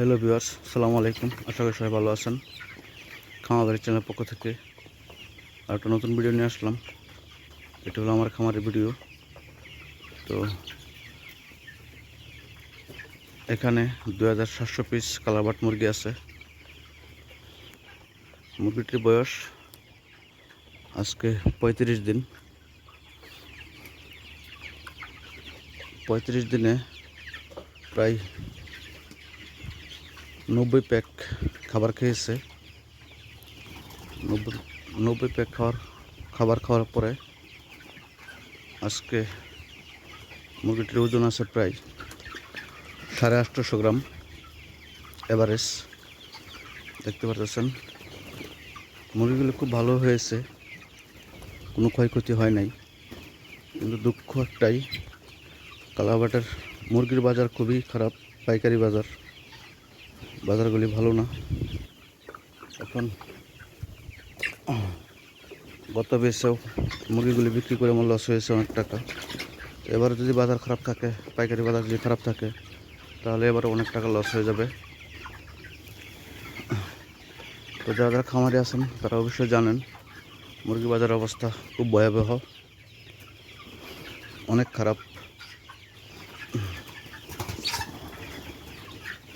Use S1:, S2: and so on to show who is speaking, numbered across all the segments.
S1: Hello viewers সালামু আলাইকুম। আশা করি সবাই ভালো আছেন। খামাবাড়ির চ্যানেলের পক্ষ থেকে আর একটা নতুন ভিডিও নিয়ে আসলাম। এটা হলো আমার খামারের ভিডিও। তো এখানে দু হাজার সাতশো পিস কালারবাট মুরগি আছে। মুরগিটির বয়স আজকে পঁয়ত্রিশ দিন। পঁয়ত্রিশ দিনে প্রায় নব্বই প্যাক খাবার খেয়েছে। নব্বই নব্বই প্যাক খাওয়ার, খাবার খাওয়ার পরে আজকে মুরগিটির ওজন আছে প্রায় সাড়ে আটশোশো গ্রাম এভারেজ। দেখতে পারতেছেন, মুরগিগুলো খুব ভালো হয়েছে, কোনো ক্ষয়ক্ষতি হয় নাই। কিন্তু দুঃখ একটাই, কালাবাটের মুরগির বাজার খুবই খারাপ, পাইকারি বাজার। বাজারগুলি ভালো না। এখন গত বেশেও মুরগিগুলি বিক্রি করে আমার লস হয়েছে অনেক টাকা। এবার যদি বাজার খারাপ থাকে, পাইকারি বাজার যদি খারাপ থাকে, তাহলে এবার অনেক টাকা লস হয়ে যাবে। তো যারা যারা খামারে আছেন, তারা অবশ্যই জানেন, মুরগি বাজার অবস্থা খুব ভয়াবহ। অনেক খারাপ।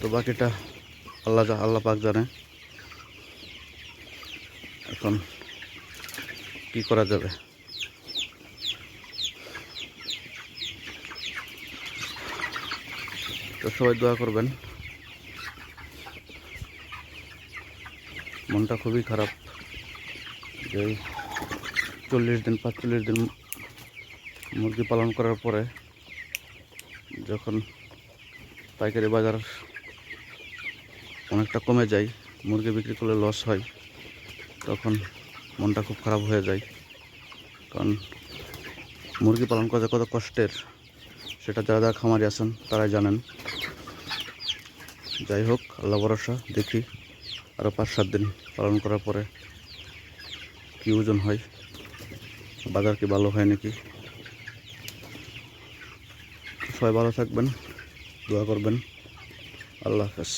S1: তো বাকিটা আল্লাহ যা আল্লাহ পাক জানে। এখন কি করা যাবে? তো সবাই দোয়া করবেন। মনটা খুবই খারাপ যে চল্লিশ দিন, পাঁচচল্লিশ দিন মুরগি পালন করার পরে যখন পাইকারি বাজার অনেকটা কমে যায়, মুরগি বিক্রি করলে লস হয়, তখন মনটা খুব খারাপ হয়ে যায়। কারণ মুরগি পালন করা কত কষ্টের, সেটা যারা যারা খামারি আছেন তারাই জানেন। যাই হোক, আল্লাহ ভরসা, দেখি আরও পাঁচ সাত দিন পালন করার পরে কী ওজন হয়, বাজার কি ভালো হয় নাকি? সবাই ভালো থাকবেন, দোয়া করবেন। আল্লাহ হাফেজ।